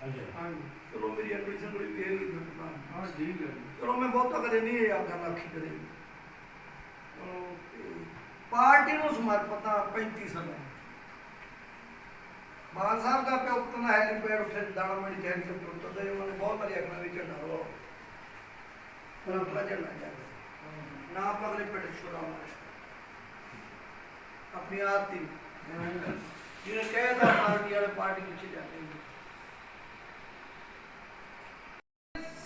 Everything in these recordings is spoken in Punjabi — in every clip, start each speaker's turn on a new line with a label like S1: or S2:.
S1: ਹਾਂਜੀ
S2: ਹਾਂਜੀ
S3: ਚਲੋ ਮੇਰੀ ਐਡਮਿਸ਼ਨ ਕੋਈ ਫੇਰ ਹੀ ਦਿੱਤਾ
S2: ਹਾਂ ਠੀਕ ਹੈ
S3: ਚਲੋ ਮੈਂ ਬਹੁਤਾ ਕਦੇ ਨਹੀਂ ਇਹ ਆਖਾਂ ਆਖੀ ਕਦੇ। ਚਲੋ, ਤੇ ਪਾਰਟੀ ਨੂੰ ਸਮਰਪਿਤ ਹਾਂ 35 ਸਾਲਾਂ ਮਾਨ ਸਾਹਿਬ ਦਾ ਪਿਓ ਉਤਨਾ ਹੈਲੀਪੈਡ ਉੱਥੇ ਦਾਣਾ ਮੰਡੀ ਜੈਨ ਤੋਂ ਉੱਤਰਦੇ ਉਹਨਾਂ ਨੇ ਬਹੁਤ ਵਾਰੀ ਆਖਣਾ ਵੀ ਝੰਡਾ ਲੋ ਪਰ ਆਪਣਾ ਝੰਡਾ ਜਾਂਦਾ ਨਾ ਆਪਾਂ ਅਗਲੇ ਪਿੰਡ ਛੁਡਾਉਣਾ ਆਪਣੀ ਆਪ ਦੀ ਜਿਹਨੇ ਕਹਿਦਾ ਪਾਰਟੀ ਵਾਲੇ ਪਾਰਟੀ ਪਿੱਛੇ ਜਾਂਦੇ ਨੇ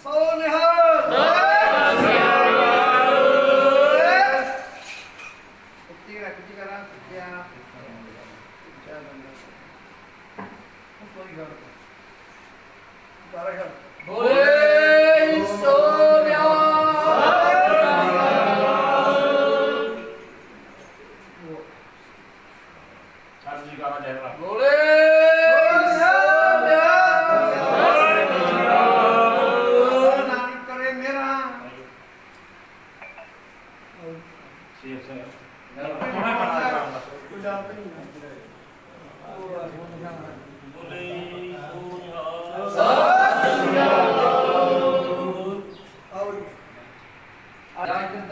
S3: ਸੋ ਨਿਹਾਲ
S2: ਕੁੱਤੀ ਰੱਖ ਜੀ ਕਰਾਂ ਕੁੱਤਿਆ
S3: ਕੋਈ ਗੱਲ ਬਾਰਾ ਗੱਲ
S4: ਬੋਲੇ।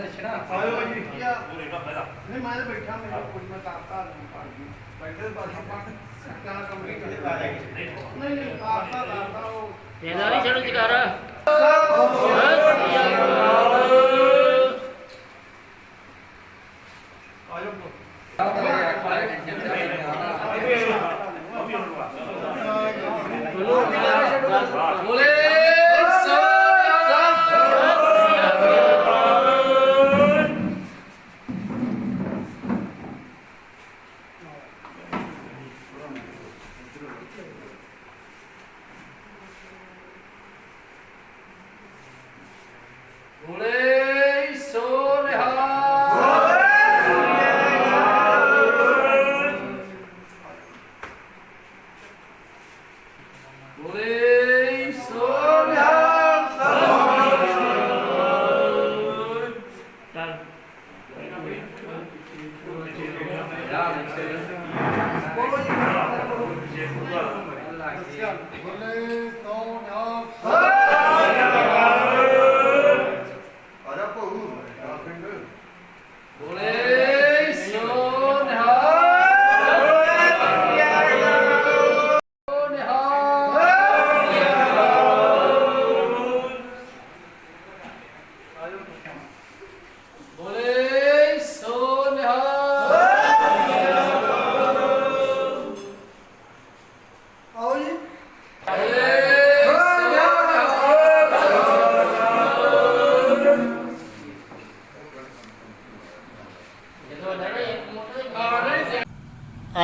S4: ਦਰਸ਼ਨਾ
S2: ਆਇਓ ਜੀ ਕੀ ਆ
S1: ਪੂਰੇ ਦਾ। ਫਾਇਦਾ
S2: ਨਹੀਂ ਮੈਂ ਤਾਂ ਬੈਠਾ ਮੇਰਾ ਕੁਝ ਮੈਂ ਕਰਤਾ ਨਹੀਂ ਪਾਣੀ। ਬੈਠੇ ਬਾਅਦ ਆਪਾਂ ਕਿਆ ਕੰਪਲੀਟ ਹੋ ਜਾਏਗਾ ਨਹੀਂ ਨਹੀਂ ਕਰਤਾ ਕਰਤਾ ਉਹ
S5: ਇਹਦਾ ਨਹੀਂ ਛੱਡ ਜਕਾਰ
S2: ਆਇਓ
S4: ਬੋਲੇ ਸੋਨਿਆ ਬੋਲੇ ਸੋਨਿਆ
S5: ਚੱਲ
S3: ਬੋਲੋ ਜੀ।
S2: ਬੋਲੇ ਸੋ ਨਾ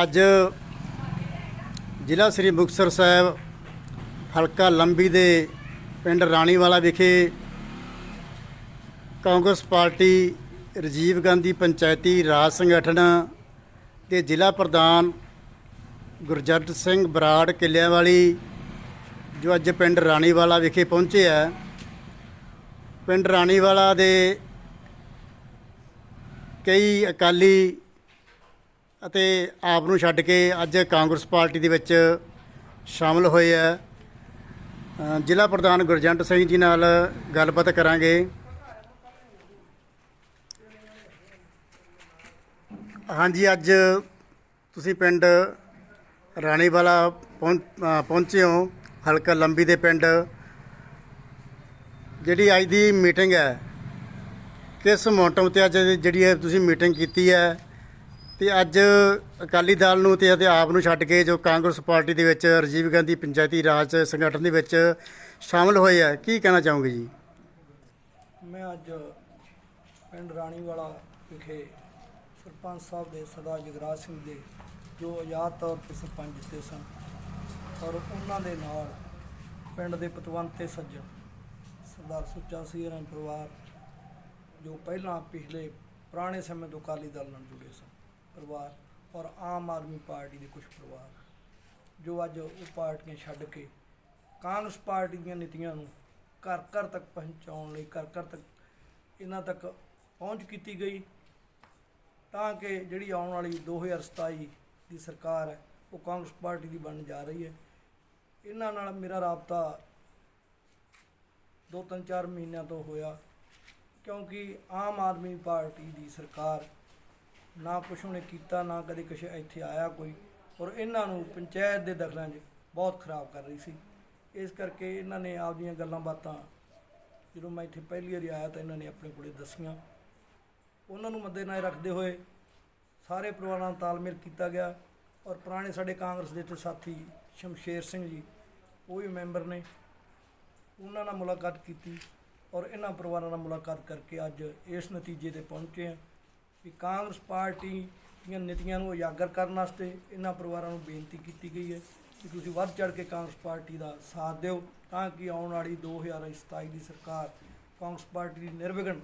S6: ਅੱਜ ਜ਼ਿਲ੍ਹਾ ਸ੍ਰੀ ਮੁਕਤਸਰ ਸਾਹਿਬ ਹਲਕਾ ਲੰਬੀ ਦੇ ਪਿੰਡ ਰਾਣੀਵਾਲਾ ਵਿਖੇ ਕਾਂਗਰਸ ਪਾਰਟੀ ਰਾਜੀਵ ਗਾਂਧੀ ਪੰਚਾਇਤੀ ਰਾਜ ਸੰਗਠਨ ਦੇ ਜ਼ਿਲ੍ਹਾ ਪ੍ਰਧਾਨ ਗੁਰਜੰਟ ਸਿੰਘ ਬਰਾੜ ਕਿੱਲਿਆਂ ਵਾਲੀ ਜੋ ਅੱਜ ਪਿੰਡ ਰਾਣੀਵਾਲਾ ਵਿਖੇ ਪਹੁੰਚੇ ਹੈ ਪਿੰਡ ਰਾਣੀਵਾਲਾ ਦੇ ਕਈ ਅਕਾਲੀ ਅਤੇ ਆਪ ਨੂੰ ਛੱਡ ਕੇ ਅੱਜ ਕਾਂਗਰਸ ਪਾਰਟੀ ਦੇ ਵਿੱਚ ਸ਼ਾਮਲ ਹੋਏ ਆ। ਜ਼ਿਲ੍ਹਾ ਪ੍ਰਧਾਨ ਗੁਰਜੰਟ ਸਿੰਘ ਜੀ ਨਾਲ ਗੱਲਬਾਤ ਕਰਾਂਗੇ। ਹਾਂਜੀ, ਅੱਜ ਤੁਸੀਂ ਪਿੰਡ ਰਾਣੀਵਾਲਾ ਪਹੁੰ- ਪਹੁੰਚੇ ਹੋ, ਹਲਕਾ ਲੰਬੀ ਦੇ ਪਿੰਡ। ਜਿਹੜੀ ਅੱਜ ਦੀ ਮੀਟਿੰਗ ਹੈ, ਕਿਸ ਮੋਟਮ ਤੇ ਅੱਜ ਜਿਹੜੀ ਤੁਸੀਂ ਮੀਟਿੰਗ ਕੀਤੀ ਹੈ? ਤੇ ਅੱਜ ਅਕਾਲੀ ਦਲ ਨੂੰ ਤੇ ਅਤੇ ਆਪ ਨੂੰ ਛੱਡ ਕੇ ਜੋ ਕਾਂਗਰਸ ਪਾਰਟੀ ਦੇ ਵਿੱਚ ਰਾਜੀਵ ਗਾਂਧੀ ਪੰਚਾਇਤੀ ਰਾਜ ਸੰਗਠਨ ਦੇ ਵਿੱਚ ਸ਼ਾਮਲ ਹੋਏ ਆ, ਕੀ ਕਹਿਣਾ ਚਾਹੋਗੇ ਜੀ?
S7: ਮੈਂ ਅੱਜ ਪਿੰਡ ਰਾਣੀਵਾਲਾ ਵਿਖੇ ਸਰਪੰਚ ਸਾਹਿਬ ਦੇ ਸਰਦਾਰ ਜਗਰਾਜ ਸਿੰਘ ਦੇ ਜੋ ਆਜ਼ਾਦ ਤੌਰ ਤੇ ਸਰਪੰਚ ਜਿੱਤੇ ਸਨ ਔਰ ਉਹਨਾਂ ਦੇ ਨਾਲ ਪਿੰਡ ਦੇ ਪਤਵੰਤੇ ਸੱਜਣ ਸਰਦਾਰ ਸੁੱਚਾ ਸਿੰਘ ਪਰਿਵਾਰ ਜੋ ਪਹਿਲਾਂ ਪਿਛਲੇ ਪੁਰਾਣੇ ਸਮੇਂ ਤੋਂ ਅਕਾਲੀ ਦਲ ਨਾਲ ਜੁੜੇ ਸਨ। ਪਰਿਵਾਰ ਔਰ ਆਮ ਆਦਮੀ ਪਾਰਟੀ ਦੇ ਕੁਝ ਪਰਿਵਾਰ ਜੋ ਅੱਜ ਉਹ ਪਾਰਟੀਆਂ ਛੱਡ ਕੇ ਕਾਂਗਰਸ ਪਾਰਟੀ ਦੀਆਂ ਨੀਤੀਆਂ ਨੂੰ ਘਰ ਘਰ ਤੱਕ ਪਹੁੰਚਾਉਣ ਲਈ, ਘਰ ਘਰ ਤੱਕ ਇਹਨਾਂ ਤੱਕ ਪਹੁੰਚ ਕੀਤੀ ਗਈ ਤਾਂ ਕਿ ਜਿਹੜੀ ਆਉਣ ਵਾਲੀ 2027 ਦੀ ਸਰਕਾਰ ਹੈ, ਉਹ ਕਾਂਗਰਸ ਪਾਰਟੀ ਦੀ ਬਣਨ ਜਾ ਰਹੀ ਹੈ। ਇਹਨਾਂ ਨਾਲ ਮੇਰਾ ਰਾਬਤਾ ਦੋ ਤਿੰਨ ਚਾਰ ਮਹੀਨਿਆਂ ਤੋਂ ਹੋਇਆ ਕਿਉਂਕਿ ਆਮ ਆਦਮੀ ਪਾਰਟੀ ਦੀ ਸਰਕਾਰ ਨਾ ਕੁਛ ਉਹਨੇ ਕੀਤਾ, ਨਾ ਕਦੇ ਕੁਛ ਇੱਥੇ ਆਇਆ ਕੋਈ। ਔਰ ਇਹਨਾਂ ਨੂੰ ਪੰਚਾਇਤ ਦੇ ਦਖਲਾਂ 'ਚ ਬਹੁਤ ਖਰਾਬ ਕਰ ਰਹੀ ਸੀ। ਇਸ ਕਰਕੇ ਇਹਨਾਂ ਨੇ ਆਪਦੀਆਂ ਗੱਲਾਂ ਬਾਤਾਂ, ਜਦੋਂ ਮੈਂ ਇੱਥੇ ਪਹਿਲੀ ਵਾਰੀ ਆਇਆ ਤਾਂ ਇਹਨਾਂ ਨੇ ਆਪਣੇ ਕੋਲੇ ਦੱਸੀਆਂ। ਉਹਨਾਂ ਨੂੰ ਮੱਦੇ ਨਾਲ ਰੱਖਦੇ ਹੋਏ ਸਾਰੇ ਪਰਿਵਾਰਾਂ ਨਾਲ ਤਾਲਮੇਲ ਕੀਤਾ ਗਿਆ। ਔਰ ਪੁਰਾਣੇ ਸਾਡੇ ਕਾਂਗਰਸ ਦੇ ਤੇ ਸਾਥੀ ਸ਼ਮਸ਼ੇਰ ਸਿੰਘ ਜੀ, ਉਹ ਵੀ ਮੈਂਬਰ ਨੇ। ਉਹਨਾਂ ਨਾਲ ਮੁਲਾਕਾਤ ਕੀਤੀ ਔਰ ਇਹਨਾਂ ਪਰਿਵਾਰਾਂ ਨਾਲ ਮੁਲਾਕਾਤ ਕਰਕੇ ਅੱਜ ਇਸ ਨਤੀਜੇ ਤੇ ਪਹੁੰਚੇ ਹਾਂ। ਕਿ ਕਾਂਗਰਸ ਪਾਰਟੀ ਦੀਆਂ ਨੀਤੀਆਂ ਨੂੰ ਉਜਾਗਰ ਕਰਨ ਵਾਸਤੇ ਇਹਨਾਂ ਪਰਿਵਾਰਾਂ ਨੂੰ ਬੇਨਤੀ ਕੀਤੀ ਗਈ ਹੈ ਕਿ ਤੁਸੀਂ ਵੱਧ ਚੜ ਕੇ ਕਾਂਗਰਸ ਪਾਰਟੀ ਦਾ ਸਾਥ ਦਿਓ ਤਾਂ ਕਿ ਆਉਣ ਵਾਲੀ 2027 ਦੀ ਸਰਕਾਰ ਕਾਂਗਰਸ ਪਾਰਟੀ ਦੀ ਨਿਰਵਿਘਨ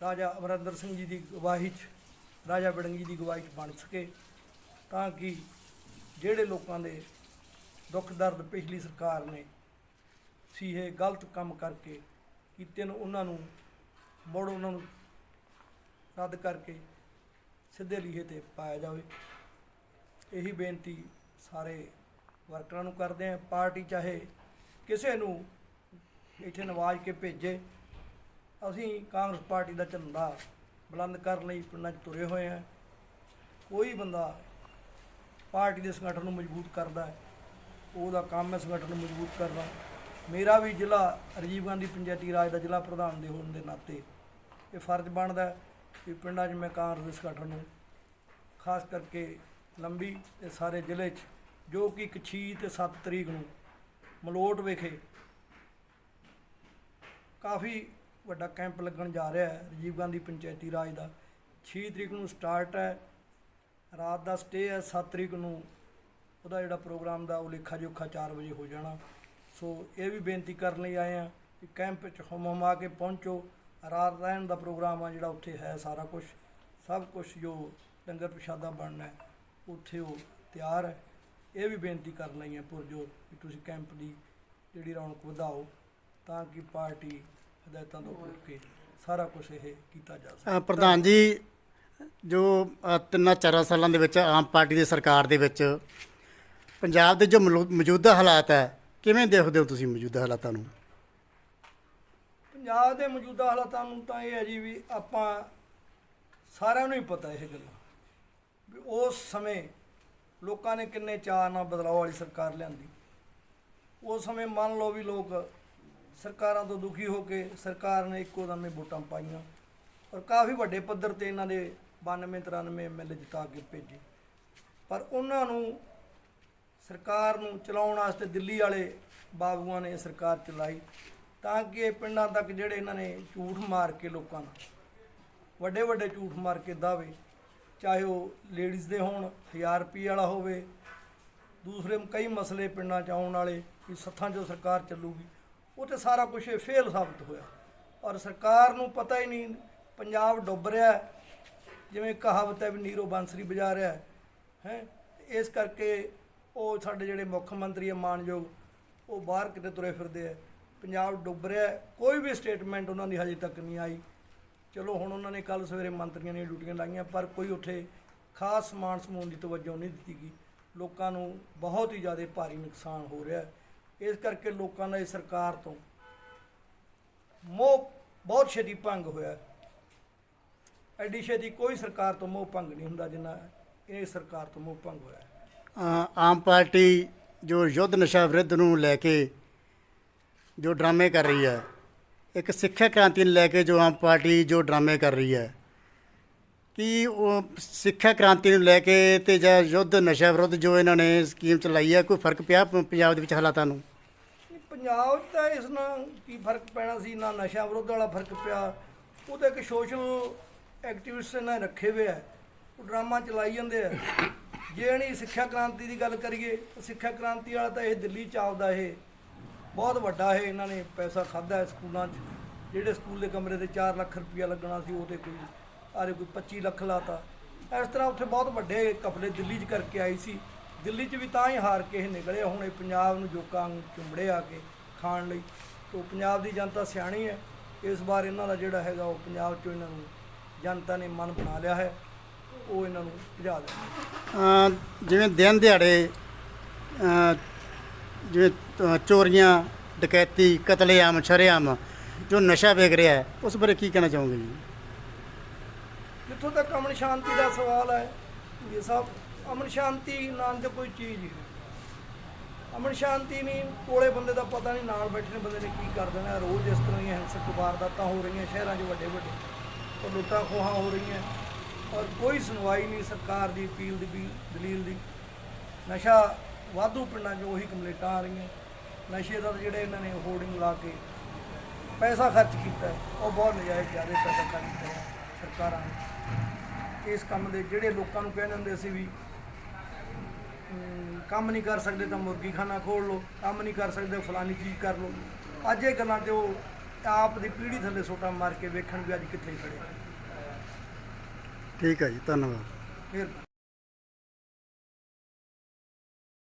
S7: ਰਾਜਾ ਅਮਰਿੰਦਰ ਸਿੰਘ ਜੀ ਦੀ ਗਵਾਹੀ 'ਚ, ਰਾਜਾ ਬੜੰਗੀ ਦੀ ਗਵਾਹੀ 'ਚ ਬਣ ਸਕੇ ਤਾਂ ਕਿ ਜਿਹੜੇ ਲੋਕਾਂ ਦੇ ਦੁੱਖ ਦਰਦ ਪਿਛਲੀ ਸਰਕਾਰ ਨੇ ਸੀ ਇਹ ਗਲਤ ਕੰਮ ਕਰਕੇ ਕੀਤੇ ਨੇ, ਉਹਨਾਂ ਨੂੰ ਮੁੜ ਉਹਨਾਂ ਨੂੰ ਰੱਦ ਕਰਕੇ ਸਿੱਧੇ ਲੀਹੇ ਤੇ ਪਾਇਆ ਜਾਵੇ। ਇਹੀ ਬੇਨਤੀ ਸਾਰੇ ਵਰਕਰਾਂ ਨੂੰ ਕਰਦੇ ਆ ਪਾਰਟੀ ਚਾਹੇ ਕਿਸੇ ਨੂੰ ਇੱਥੇ ਨਵਾਜ ਕੇ ਭੇਜੇ, ਅਸੀਂ ਕਾਂਗਰਸ ਪਾਰਟੀ ਦਾ ਝੰਡਾ ਬੁਲੰਦ ਕਰਨ ਲਈ ਪਿੰਡਾਂ 'ਚ ਤੁਰੇ ਹੋਏ ਹਾਂ। ਕੋਈ ਬੰਦਾ ਪਾਰਟੀ ਦੇ ਸੰਗਠਨ ਨੂੰ ਮਜ਼ਬੂਤ ਕਰਦਾ ਹੈ, ਉਹਦਾ ਕੰਮ ਹੈ ਸੰਗਠਨ ਨੂੰ ਮਜ਼ਬੂਤ ਕਰਨਾ। ਮੇਰਾ ਵੀ ਜ਼ਿਲ੍ਹਾ ਰਾਜੀਵ ਗਾਂਧੀ ਪੰਚਾਇਤੀ ਰਾਜ ਦਾ ਜ਼ਿਲ੍ਹਾ ਪ੍ਰਧਾਨ ਦੇ ਹੋਣ ਦੇ ਨਾਤੇ ਇਹ ਫਰਜ਼ ਬਣਦਾ ਵੀ ਪਿੰਡਾਂ 'ਚ ਮੈਂ ਕਾਂਗਰਸ ਦੇ ਸੰਗਠਨ ਨੂੰ ਖਾਸ ਕਰਕੇ ਲੰਬੀ ਤੇ ਸਾਰੇ ਜ਼ਿਲ੍ਹੇ 'ਚ, ਜੋ ਕਿ ਇੱਕ 6 ਤੇ 7 ਤਰੀਕ ਨੂੰ ਮਲੋਟ ਵਿਖੇ ਕਾਫੀ ਵੱਡਾ ਕੈਂਪ ਲੱਗਣ ਜਾ ਰਿਹਾ ਹੈ, ਰਾਜੀਵ ਗਾਂਧੀ ਪੰਚਾਇਤੀ ਰਾਜ ਦਾ। 6 ਤਰੀਕ ਨੂੰ ਸਟਾਰਟ ਹੈ, ਰਾਤ ਦਾ ਸਟੇ ਹੈ 7 ਤਰੀਕ ਨੂੰ ਉਹਦਾ ਜਿਹੜਾ ਪ੍ਰੋਗਰਾਮ ਦਾ ਉਹ ਲੇਖਾ ਜੋਖਾ 4 ਵਜੇ ਹੋ ਜਾਣਾ। ਸੋ ਇਹ ਵੀ ਬੇਨਤੀ ਕਰਨ ਲਈ ਆਏ ਆ ਕਿ ਕੈਂਪ 'ਚ ਹਮ ਹਮਾ ਕੇ ਪਹੁੰਚੋ। ਰਾਤ ਰਹਿਣ ਦਾ ਪ੍ਰੋਗਰਾਮ ਆ ਜਿਹੜਾ ਉੱਥੇ ਹੈ ਸਾਰਾ ਕੁਝ ਸਭ ਕੁਝ ਜੋ ਲੰਗਰ ਪ੍ਰਸ਼ਾਦਾ ਬਣਨਾ ਉੱਥੇ ਉਹ ਤਿਆਰ ਹੈ। ਇਹ ਵੀ ਬੇਨਤੀ ਕਰਨ ਲਈ ਹੈ ਪੁਰਜੋਰ ਕਿ ਤੁਸੀਂ ਕੈਂਪ ਦੀ ਜਿਹੜੀ ਰੌਣਕ ਵਧਾਓ ਤਾਂ ਕਿ ਪਾਰਟੀ ਹਦਾਇਤਾਂ ਤੋਂ ਉੱਠ ਕੇ ਸਾਰਾ ਕੁਝ ਇਹ ਕੀਤਾ ਜਾ ਸਕੇ।
S6: ਪ੍ਰਧਾਨ ਜੀ, ਜੋ ਤਿੰਨਾਂ ਚਾਰਾਂ ਸਾਲਾਂ ਦੇ ਵਿੱਚ ਆਮ ਪਾਰਟੀ ਦੀ ਸਰਕਾਰ ਦੇ ਵਿੱਚ ਪੰਜਾਬ ਦੇ ਜੋ ਮਲੂ- ਮੌਜੂਦਾ ਹਾਲਾਤ ਹੈ, ਕਿਵੇਂ ਦੇਖਦੇ ਹੋ ਤੁਸੀਂ ਮੌਜੂਦਾ ਹਾਲਾਤਾਂ ਨੂੰ?
S7: ਪੰਜਾਬ ਦੇ ਮੌਜੂਦਾ ਹਾਲਾਤਾਂ ਨੂੰ ਤਾਂ ਇਹ ਹੈ ਜੀ ਵੀ ਆਪਾਂ ਸਾਰਿਆਂ ਨੂੰ ਹੀ ਪਤਾ ਇਹ ਗੱਲਾਂ। ਵੀ ਉਸ ਸਮੇਂ ਲੋਕਾਂ ਨੇ ਕਿੰਨੇ ਚਾਅ ਨਾਲ ਬਦਲਾਅ ਵਾਲੀ ਸਰਕਾਰ ਲਿਆਂਦੀ। ਉਸ ਸਮੇਂ ਮੰਨ ਲਓ ਵੀ ਲੋਕ ਸਰਕਾਰਾਂ ਤੋਂ ਦੁਖੀ ਹੋ ਕੇ ਸਰਕਾਰ ਨੇ ਇੱਕੋ ਦਮੇ ਵੋਟਾਂ ਪਾਈਆਂ ਔਰ ਕਾਫੀ ਵੱਡੇ ਪੱਧਰ ਤੇ ਇਹਨਾਂ ਦੇ 92 93 ਐਮਐਲਏ ਜਿਤਾ ਕੇ ਭੇਜੇ। ਪਰ ਉਹਨਾਂ ਨੂੰ ਸਰਕਾਰ ਨੂੰ ਚਲਾਉਣ ਵਾਸਤੇ ਦਿੱਲੀ ਵਾਲੇ ਬਾਬੂਆਂ ਨੇ ਸਰਕਾਰ ਚਲਾਈ। ਤਾਂ ਕਿ ਪਿੰਡਾਂ ਤੱਕ ਜਿਹੜੇ ਇਹਨਾਂ ਨੇ ਝੂਠ ਮਾਰ ਕੇ ਲੋਕਾਂ ਨੂੰ ਵੱਡੇ ਵੱਡੇ ਝੂਠ ਮਾਰ ਕੇ ਦਾਵੇ ਚਾਹੇ ਉਹ ਲੇਡੀਜ਼ ਦੇ ਹੋਣ 1000 ਰੁਪਏ ਵਾਲਾ ਹੋਵੇ, ਦੂਸਰੇ ਕਈ ਮਸਲੇ ਪਿੰਡਾਂ 'ਚ ਆਉਣ ਵਾਲੇ ਵੀ ਸੱਥਾਂ 'ਚੋਂ ਸਰਕਾਰ ਚੱਲੂਗੀ, ਉਹ ਤੇ ਸਾਰਾ ਕੁਝ ਫੇਲ ਸਾਬਤ ਹੋਇਆ। ਔਰ ਸਰਕਾਰ ਨੂੰ ਪਤਾ ਹੀ ਨਹੀਂ, ਪੰਜਾਬ ਡੁੱਬ ਰਿਹਾ ਜਿਵੇਂ ਕਹਾਵਤ ਹੈ ਵੀ ਨੀਰੋ ਬਾਂਸਰੀ ਵਜਾ ਰਿਹਾ ਹੈ ਹੈ, ਇਸ ਕਰਕੇ ਉਹ ਸਾਡੇ ਜਿਹੜੇ ਮੁੱਖ ਮੰਤਰੀ ਆ ਮਾਨਯੋਗ, ਉਹ ਬਾਹਰ ਕਿਤੇ ਤੁਰੇ ਫਿਰਦੇ ਆ ਪੰਜਾਬ ਡੁੱਬ ਰਿਹਾ ਕੋਈ ਵੀ ਸਟੇਟਮੈਂਟ ਉਹਨਾਂ ਦੀ ਹਜੇ ਤੱਕ ਨਹੀਂ ਆਈ। ਚਲੋ ਹੁਣ ਉਹਨਾਂ ਨੇ ਕੱਲ ਸਵੇਰੇ ਮੰਤਰੀਆਂ ਨੇ ਡਿਊਟੀਆਂ ਲਾਈਆਂ, ਪਰ ਕੋਈ ਉੱਥੇ ਖਾਸ ਸਮਾਨ ਸਮੂਨ ਦੀ ਤਵੱਜੋ ਨਹੀਂ ਦਿੱਤੀ ਗਈ। ਲੋਕਾਂ ਨੂੰ ਬਹੁਤ ਹੀ ਜ਼ਿਆਦਾ ਭਾਰੀ ਨੁਕਸਾਨ ਹੋ ਰਿਹਾ ਇਸ ਕਰਕੇ ਲੋਕਾਂ ਦਾ ਇਸ ਸਰਕਾਰ ਤੋਂ ਮੋਹ, ਬਹੁਤ ਛੇਤੀ ਭੰਗ ਹੋਇਆ ਐਡੀ ਛੇਤੀ ਕੋਈ ਸਰਕਾਰ ਤੋਂ ਮੋਹ ਭੰਗ ਨਹੀਂ ਹੁੰਦਾ ਜਿੰਨਾ ਇਹ ਸਰਕਾਰ ਤੋਂ ਮੋਹ ਭੰਗ ਹੋਇਆ
S6: ਆਮ ਪਾਰਟੀ ਜੋ ਯੁੱਧ ਨਸ਼ਾ ਵਿਰੁੱਧ ਨੂੰ ਲੈ ਕੇ ਜੋ ਡਰਾਮੇ ਕਰ ਰਹੀ ਹੈ। ਇੱਕ ਸਿੱਖਿਆ ਕ੍ਰਾਂਤੀ ਨੂੰ ਲੈ ਕੇ ਜੋ ਆਮ ਪਾਰਟੀ ਜੋ ਡਰਾਮੇ ਕਰ ਰਹੀ ਹੈ। ਕਿ ਉਹ ਸਿੱਖਿਆ ਕ੍ਰਾਂਤੀ ਨੂੰ ਲੈ ਕੇ ਤੇ ਜਾਂ ਯੁੱਧ, ਨਸ਼ਾ ਵਿਰੁੱਧ ਜੋ ਇਹਨਾਂ ਨੇ ਸਕੀਮ ਚਲਾਈ ਹੈ, ਕੋਈ ਫ਼ਰਕ ਪਿਆ ਪੰਜਾਬ ਦੇ ਵਿੱਚ ਹਾਲਾਤਾਂ ਨੂੰ?
S7: ਪੰਜਾਬ 'ਚ ਤਾਂ ਇਸ ਨਾਲ ਕੀ ਫ਼ਰਕ ਪੈਣਾ ਸੀ, ਨਾ ਨਸ਼ਾ ਵਿਰੁੱਧ ਵਾਲਾ ਫ਼ਰਕ ਪਿਆ। ਉਹ ਤਾਂ ਇੱਕ ਸੋਸ਼ਲ ਐਕਟਿਵਿਸਟ ਨੇ ਰੱਖੇ ਹੋਏ ਆ। ਉਹ ਡਰਾਮਾ ਚਲਾਈ ਜਾਂਦੇ ਆ। ਜੇ ਨਹੀਂ ਸਿੱਖਿਆ ਕ੍ਰਾਂਤੀ ਦੀ ਗੱਲ ਕਰੀਏ ਤਾਂ ਸਿੱਖਿਆ ਕ੍ਰਾਂਤੀ ਵਾਲਾ ਤਾਂ ਇਹ ਦਿੱਲੀ ਚ ਆਪਦਾ ਇਹ ਬਹੁਤ ਵੱਡਾ ਇਹ ਇਹਨਾਂ ਨੇ ਪੈਸਾ ਖਾਦਾ ਹੈ ਸਕੂਲਾਂ 'ਚ। ਜਿਹੜੇ ਸਕੂਲ ਦੇ ਕਮਰੇ ਤੇ 4 ਲੱਖ ਰੁਪਇਆ ਲੱਗਣਾ ਸੀ ਉਹ ਤੇ ਕੋਈ ਆਰੇ ਕੋਈ 25 ਲੱਖ ਲਾਤਾ। ਇਸ ਤਰ੍ਹਾਂ ਉੱਥੇ ਬਹੁਤ ਵੱਡੇ ਕਪੜੇ ਦਿੱਲੀ 'ਚ ਕਰਕੇ ਆਈ ਸੀ। ਦਿੱਲੀ 'ਚ ਵੀ ਤਾਂ ਹੀ ਹਾਰ ਕੇ ਇਹ ਨਿਕਲੇ। ਹੁਣ ਇਹ ਪੰਜਾਬ ਨੂੰ ਜੋਕਾਂ ਨੂੰ ਚੁੰਬੜੇ ਆ ਕੇ ਖਾਣ ਲਈ। ਤੋਂ ਪੰਜਾਬ ਦੀ ਜਨਤਾ ਸਿਆਣੀ ਹੈ। ਇਸ ਵਾਰ ਇਹਨਾਂ ਦਾ ਜਿਹੜਾ ਹੈਗਾ ਉਹ ਪੰਜਾਬ 'ਚੋਂ ਇਹਨਾਂ ਨੂੰ ਜਨਤਾ ਨੇ ਮਨ ਬਣਾ ਲਿਆ ਹੈ। ਉਹ ਇਹਨਾਂ ਨੂੰ ਭਜਾ ਦੇਣਾ।
S6: ਜਿਵੇਂ ਦਿਨ ਦਿਹਾੜੇ ਜਿਵੇਂ ਚੋਰੀਆਂ, ਡਕੈਤੀ, ਕਤਲੇਆਮ, ਸ਼ਰੇਆਮ, ਜੋ ਨਸ਼ਾ ਵੇਖ ਰਿਹਾ ਹੈ, ਉਸ ਬਾਰੇ ਕੀ ਕਹਿਣਾ ਚਾਹੋਗੇ ਜੀ?
S7: ਜਿੱਥੋਂ ਤੱਕ ਅਮਨ ਸ਼ਾਂਤੀ ਦਾ ਸਵਾਲ ਹੈ, ਇਹ ਸਭ ਅਮਨ ਸ਼ਾਂਤੀ ਨਾਂ ਦੀ ਕੋਈ ਚੀਜ਼ ਨਹੀਂ। ਅਮਨ ਸ਼ਾਂਤੀ ਨਹੀਂ, ਕੋਲੇ ਬੰਦੇ ਦਾ ਪਤਾ ਨਹੀਂ, ਨਾਲ ਬੈਠੇ ਬੰਦੇ ਨੇ ਕੀ ਕਰ ਦੇਣਾ, ਰੋਜ਼ ਇਸ ਤਰ੍ਹਾਂ ਦੀਆਂ ਹਿੰਸਕ ਵਾਰਦਾਤਾਂ ਹੋ ਰਹੀਆਂ, ਸ਼ਹਿਰਾਂ 'ਚ ਵੱਡੇ ਵੱਡੇ ਔਰ ਲੁੱਟਾਂ ਖੋਹਾਂ ਹੋ ਰਹੀਆਂ। ਔਰ ਕੋਈ ਸੁਣਵਾਈ ਨਹੀਂ ਸਰਕਾਰ ਦੀ, ਅਪੀਲ ਦੀ ਵੀ ਦਲੀਲ ਦੀ। ਨਸ਼ਾ ਵਾਧੂ ਪਿੰਡਾਂ 'ਚ ਉਹੀ ਕੰਪਲੇਂਟਾਂ ਆ ਰਹੀਆਂ। ਨਸ਼ੇ ਦਾ ਜਿਹੜੇ ਇਹਨਾਂ ਨੇ ਹੋਰਡਿੰਗ ਲਾ ਕੇ ਪੈਸਾ ਖਰਚ ਕੀਤਾ ਉਹ ਬਹੁਤ ਨਜਾਇਜ਼ ਜ਼ਿਆਦਾ ਪੈਸਾ ਖਰਚ ਕੀਤਾ ਸਰਕਾਰਾਂ ਨੇ। ਇਸ ਕੰਮ ਦੇ ਜਿਹੜੇ ਲੋਕਾਂ ਨੂੰ ਕਹਿੰਦੇ ਹੁੰਦੇ ਸੀ ਵੀ ਕੰਮ ਨਹੀਂ ਕਰ ਸਕਦੇ ਤਾਂ ਮੁਰਗੀ ਖਾਨਾ ਖੋਲ ਲਓ ਕੰਮ ਨਹੀਂ ਕਰ ਸਕਦੇ ਫਲਾਨੀ ਚੀਜ਼ ਕਰ ਲਓ। ਅੱਜ ਇਹ ਗੱਲਾਂ ਤੇ ਉਹ ਆਪ ਦੀ ਪੀੜ੍ਹੀ ਥੱਲੇ ਸੋਟਾ ਮਾਰ ਕੇ ਵੇਖਣ ਵੀ ਅੱਜ ਕਿੱਥੇ ਖੜੇ
S6: ਠੀਕ ਹੈ ਜੀ ਧੰਨਵਾਦ।
S7: ਫਿਰ